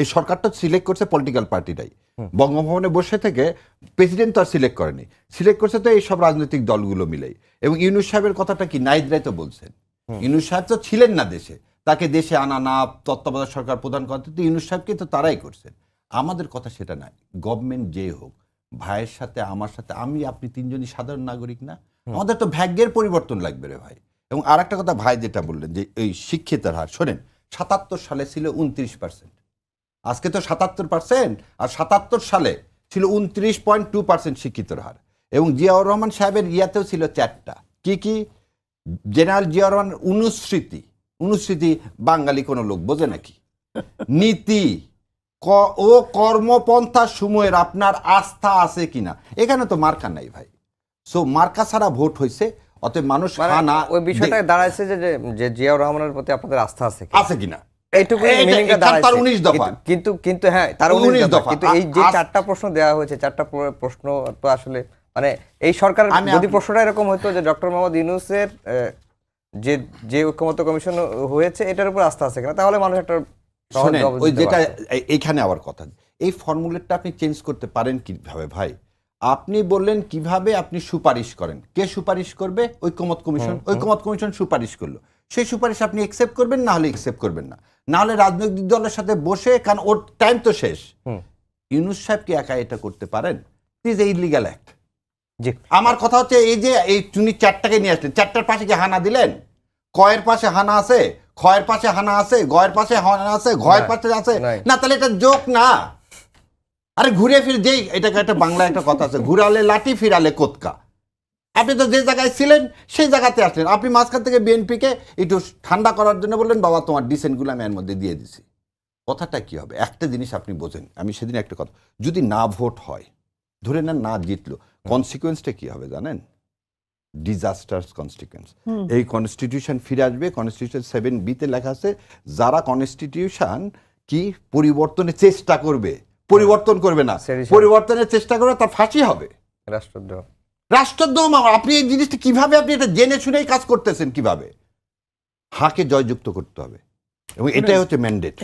এই সরকারটা সিলেক্ট করছে পলিটিক্যাল পার্টিটাই বঙ্গভবনে বসে থেকে প্রেসিডেন্ট তো আর সিলেক্ট করেনি। সিলেক্ট করছে তো এই সব রাজনৈতিক দলগুলো মিলেই। এবং ইউনুস সাহেবের কথাটা কি নাইদরাই তো বলছেন। ইউনুস সাহেব তো ছিলেন না দেশে। তাকে দেশে আনা না তত্ত্বাবধায়ক সরকার প্রদান করতে তো ইউনুস সাহেবকে তো তারাই করছেন। আমাদের কথা সেটা নাই। গভর্নমেন্ট যে হোক ভাইয়ের সাথে আমার সাথে আমি আপনি তিনজনই সাধারণ নাগরিক না? আমাদের তো ভাগ্যের পরিবর্তন লাগবে রে ভাই। এবং আর একটা কথা ভাই যেটা বললেন যে এই শিক্ষিতের হার শোনেন সাতাত্তর সালে ছিল উনত্রিশ পার্সেন্ট আজকে তো সাতাত্তর পার্সেন্ট আর সাতাত্তর সালে ছিল উনত্রিশ পয়েন্ট টু পার্সেন্ট শিক্ষিতর হার। এবং জিয়াউর রহমান সাহেবের ইয়াতেও ছিল চারটা। কি কি? জেনারেল জিয়াউর রহমান অনুস্মৃতি অনুস্মৃতি বাঙালি কোনো লোক বোঝে নাকি? নীতি ক- ও কর্মপন্থা সময়ের আপনার আস্থা আছে কিনা? এখানে তো মার্কা নাই ভাই। সো মার্কা ছাড়া ভোট হয়েছে অতএব মানুষ মানে না ওই বিষয়টা দাঁড়াইছে যে জিয়াউর রহমানের প্রতি আপনাদের আস্থা আছে? আছে কিনা? এইটুকু এখানে তার 19 দফা। কিন্তু- কিন্তু কিন্তু হ্যাঁ তার 19 দফা। দফা। কিন্তু এই যে চারটা প্রশ্ন দেওয়া হয়েছে চারটা প্রশ্ন তো আসলে মানে এই সরকার যদি প্রশ্নটা এরকম হতো যে ডক্টর মোহাম্মদ ইউনুসের যে যে ঐক্যমত্য কমিশন হয়েছে এটার উপর আস্থা আছে কিনা তাহলে মানুষ একটা সহজ ওই যেটা এইখানে আবার কথা। এই ফর্মুলেটটা আপনি চেঞ্জ করতে পারেন কীভাবে ভাই? আপনি বললেন কীভাবে আপনি সুপারিশ করেন। কে সুপারিশ করবে? ঐকমত কমিশন। ঐকমত কমিশন সুপারিশ করল। সেই সুপারিশ আপনি একসেপ্ট করবেন না হলে একসেপ্ট করবেন না। না হলে রাজনৈতিক দলের সাথে বসে কারণ ওর টাইম তো শেষ। হুম। ইউনুস সাহেব কি একা এটা করতে পারেন? ইজ এ ইলিগাল অ্যাক্ট জি। আমার কথা হচ্ছে এই যে এই তুমি চারটাকে নিয়ে আসলেন চারটার পাশে কি হানা দিলেন? কয়ের পাশে হানা আছে খয়ের পাশে হানা আছে গয়ের পাশে হানা আছে ঘয়ের পাশে আছে। না তাহলে এটা জোক না। আরে ঘুরে ফিরে যেই এটাকে একটা বাংলা একটা কথা আছে ঘুরালে লাঠি ফিরালে কোতকা। আপনি তো যে জায়গায় ছিলেন সেই জায়গাতে আসলেন। আপনি মাঝখান থেকে বিএনপিকে একটু ঠান্ডা করার জন্য বললেন বাবা তোমার ডিসেন্টগুলো আমি এর মধ্যে দিয়ে দিছি। কথাটা কি হবে? একটা জিনিস আপনি বোঝেন। আমি সেদিন একটা কথা যদি না ভোট হয় ধরে নেন না জিতলো কনসিকুয়েন্সটা কি হবে জানেন? ডিজাস্টার্স কনস্টিকুয়েন্স এই কনস্টিটিউশন ফিরে আসবে কনস্টিটিউশন সেভেন বিতে লেখা আছে যারা কনস্টিটিউশন কি পরিবর্তনের চেষ্টা করবে? পরিবর্তন করবে না। পরিবর্তনের চেষ্টা করবে তার ফাঁসি হবে। রাষ্ট্রদ্রোহ। রাষ্ট্রদ্রোহ। আপনি এই জিনিসটা কীভাবে আপনি এটা জেনে শুনেই কাজ করতেছেন কীভাবে হাকে জয়যুক্ত করতে হবে এবং এটাই হচ্ছে ম্যান্ডেট